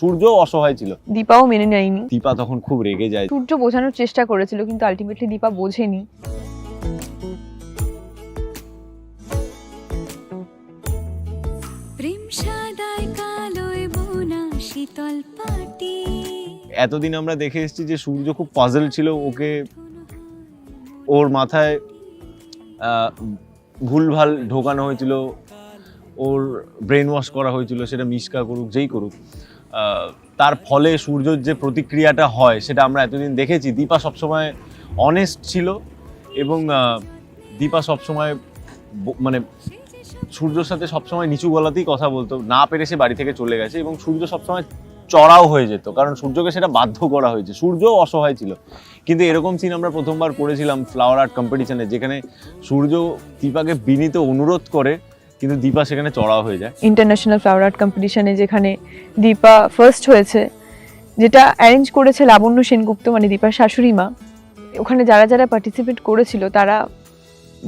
সূর্য অসহায় ছিল। দীপাও মেনে নেয়নি। দীপা তখন খুব রেগে যায়। সূর্য বোঝানোর চেষ্টা করেছিল কিন্তু আলটিমেটলি দীপা বোঝেনি। প্রেম সাদায় কালোয় বোনা শীতল পাটি। এতদিন আমরা দেখে এসেছি যে সূর্য খুব পাজল ছিল ওকে ওর মাথায় আহ, ভুলভাল ঢোকানো হয়েছিল ওর ব্রেন ওয়াশ করা হয়েছিল সেটা মিসকা করুক যেই করুক। তার ফলে সূর্যর যে প্রতিক্রিয়াটা হয়, সেটা আমরা এতদিন দেখেছি। দীপা সবসময় অনেস্ট ছিল এবং দীপা সবসময় মানে সূর্যর সাথে সবসময় নিচু গলাতেই কথা বলতো। না পেরে সে বাড়ি থেকে চলে গেছে এবং সূর্য সবসময় চড়াও হয়ে যেত, কারণ সূর্যকে সেটা বাধ্য করা হয়েছে। সূর্য অসহায় ছিল। কিন্তু এরকম সিন আমরা প্রথমবার করেছিলাম ফ্লাওয়ার আর্ট কম্পিটিশনে যেখানে সূর্য দীপাকে বিনীত অনুরোধ করে কিন্তু দীপা সেখানে চড়াও হয়ে যায়। ইন্টারন্যাশনাল ফ্লাওয়ার আর্ট কম্পিটিশনে যেখানে দীপা ফার্স্ট হয়েছে, যেটা অ্যারেঞ্জ করেছে লাবণ্য সেনগুপ্ত মানে দীপার শাশুড়ি মা। ওখানে যারা যারা পার্টিসিপেট করেছিল, তারা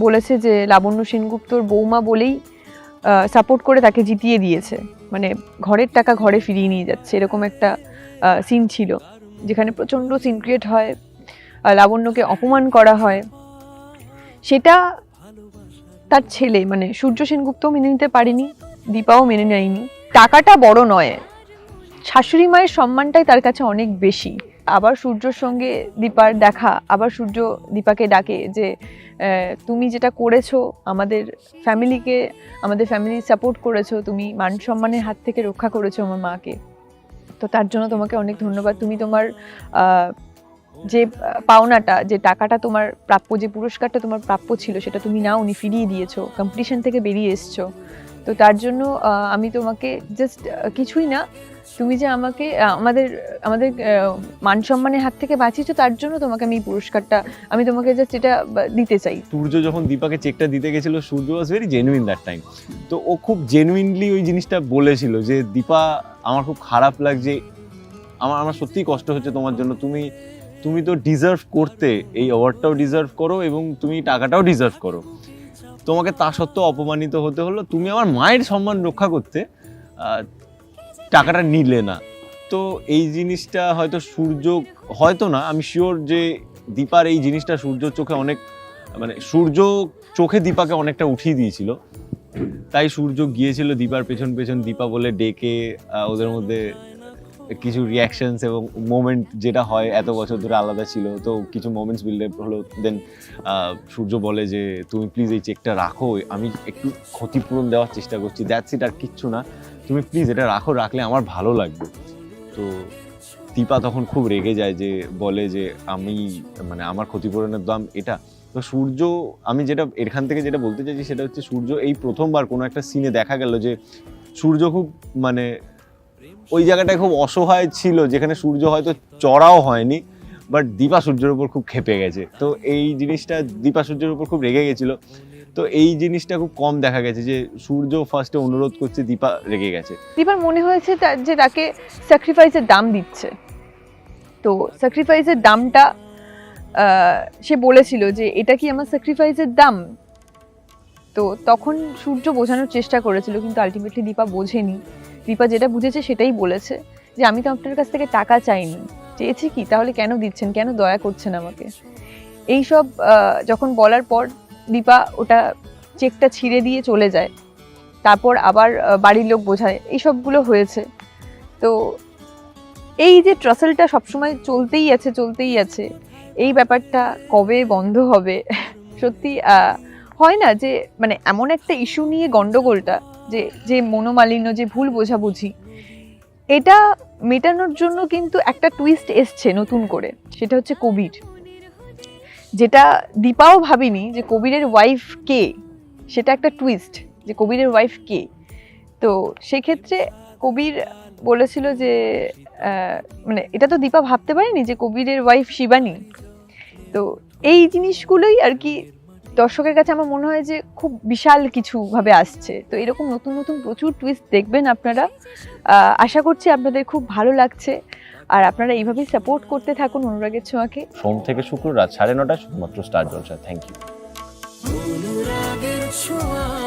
বলেছে যে লাবণ্য সেনগুপ্তর বৌমা বলেই সাপোর্ট করে তাকে জিতিয়ে দিয়েছে। মানে ঘরের টাকা ঘরে ফিরিয়ে নিয়ে যাচ্ছে, এরকম একটা সিন ছিল, যেখানে প্রচণ্ড সিন ক্রিয়েট হয় লাবণ্যকে অপমান করা হয়। সেটা তার ছেলে মানে সূর্য সেনগুপ্তও মেনে নিতে পারেনি, দীপাও মেনে নেয়নি। টাকাটা বড় নয়, শাশুড়ি মায়ের সম্মানটাই তার কাছে অনেক বেশি। আবার সূর্যর সঙ্গে দীপার দেখা, আবার সূর্য দীপাকে ডাকে যে তুমি যেটা করেছ, আমাদের ফ্যামিলিকে আমাদের ফ্যামিলি সাপোর্ট করেছ, তুমি মান সম্মানের হাত থেকে রক্ষা করেছ আমার মাকে। তো তার জন্য তোমাকে অনেক ধন্যবাদ। তুমি তোমার যে পাওনাটা, যে টাকাটা তোমার প্রাপ্য, যে পুরস্কারটা তোমার প্রাপ্য ছিল, সেটা তুমি নাও, উনি ফিরিয়ে দিয়েছ কম্পিটিশন থেকে বেরিয়ে এসছো। তো তার জন্য আমি তোমাকে জাস্ট কিছুই না, তুমি যে আমাকে আমাদের আমাদের মান সম্মানের হাত থেকে বাঁচিয়েছো, তার জন্য তোমাকে আমি এই পুরস্কারটা, আমি তোমাকে জাস্ট এটা দিতে চাই। সূর্য যখন দীপাকে চেকটা দিতে গেছিল, Surya was very genuine that time তো ও খুব জেনুইনলি ওই জিনিসটা বলেছিল যে, দীপা, আমার খুব খারাপ লাগছে, আমার আমার সত্যিই কষ্ট হচ্ছে তোমার জন্য। তুমি তুমি তো ডিজার্ভ করতে, এই অ্যাওয়ার্ডটাও ডিজার্ভ করো এবং তুমি টাকাটাও ডিজার্ভ করো। তোমাকে তা সত্ত্বেও অপমানিত হতে হলো, তুমি আমার মায়ের সম্মান রক্ষা করতে টাকাটা নিলে না। তো এই জিনিসটা হয়তো সূর্য, হয়তো না, আমি শিওর যে দীপার এই জিনিসটা সূর্যর চোখে অনেক মানে সূর্য চোখে দীপাকে অনেকটা উঠিয়ে দিয়েছিল। তাই সূর্য গিয়েছিল দীপার পেছন পেছন, দীপা বলে ডেকে ওদের মধ্যে কিছু রিয়াকশনস এবং মোমেন্ট যেটা হয় এত বছর ধরে আলাদা ছিল, তো কিছু মোমেন্টস বিল্ড আপ হলো দেন সূর্য বলে যে, তুমি প্লিজ এই চেকটা রাখো, আমি একটু ক্ষতিপূরণ দেওয়ার চেষ্টা করছি দ্যাটস ইট আর কিচ্ছু না। তুমি প্লিজ এটা রাখো, রাখলে আমার ভালো লাগবে। তো দীপা তখন খুব রেগে যায় যে, বলে যে, আমি মানে আমার ক্ষতিপূরণের দাম এটা। তো সূর্য, আমি যেটা, এখান থেকে যেটা বলতে চাইছি সেটা হচ্ছে, সূর্য এই প্রথমবার কোনো একটা সিনে দেখা গেল যে, সূর্য খুব মানে ওই জায়গাটায় খুব অসহায় ছিল, যেখানে সূর্য হয়তো চড়াও হয়নি বাট দীপা সূর্যের উপর খুব খেপে গেছে। তো এই জিনিসটা দীপা সূর্যের উপর খুব রেগে গেছিল। তো এই জিনিসটা খুব কম দেখা গেছে যে সূর্য ফার্স্টে অনুরোধ করছে দীপা রেগে গেছে। দীপার মনে হয়েছে যে তাকে স্যাক্রিফাইসের দাম দিচ্ছে। তো স্যাক্রিফাইসের দামটা সে বলেছিল যে এটা কি আমার স্যাক্রিফাইসের দাম? তো তখন সূর্য বোঝানোর চেষ্টা করেছিল, কিন্তু আলটিমেটলি দীপা বোঝেনি। দীপা যেটা বুঝেছে সেটাই বলেছে যে আমি তো আপনার কাছ থেকে টাকা চাইনি। চেয়েছি কি? তাহলে কেন দিচ্ছেন? কেন দয়া করছেন আমাকে? এইসব আহ, যখন বলার পর দীপা ওটা চেকটা ছিঁড়ে দিয়ে চলে যায়। তারপর আবার বাড়ির লোক বোঝায়। এইসবগুলো হয়েছে। তো এই যে ট্রাসেলটা সবসময় চলতেই আছে চলতেই আছে এই ব্যাপারটা কবে বন্ধ হবে? সত্যি হয় না যে মানে এমন একটা ইস্যু নিয়ে গন্ডগোলটা যে যে মনোমালিন্য, যে ভুল বোঝাবুঝি, এটা মেটানোর জন্য কিন্তু একটা টুইস্ট এসছে নতুন করে। সেটা হচ্ছে কোভিড যেটা দীপাও ভাবিনি যে কবিরের ওয়াইফ কে, সেটা একটা টুইস্ট যে কবিরের ওয়াইফ কে। তো সেক্ষেত্রে কবির বলেছিল যে মানে এটা তো দীপা ভাবতে পারেনি যে কবিরের ওয়াইফ শিবানী। তো এই জিনিসগুলোই আর কি দর্শকের কাছে আমার মনে হয় যে খুব বিশাল কিছু ভাবে আসছে। তো এরকম নতুন নতুন প্রচুর টুইস্ট দেখবেন আপনারা। আশা করছি আপনাদের খুব ভালো লাগছে। আর আপনারা এইভাবেই সাপোর্ট করতে থাকুন অনুরাগের ছোঁয়াকে। সোম থেকে শুক্র রাত সাড়ে নটায় শুধুমাত্র স্টার জলসা থ্যাংক ইউ অনুরাগের ছোঁয়া।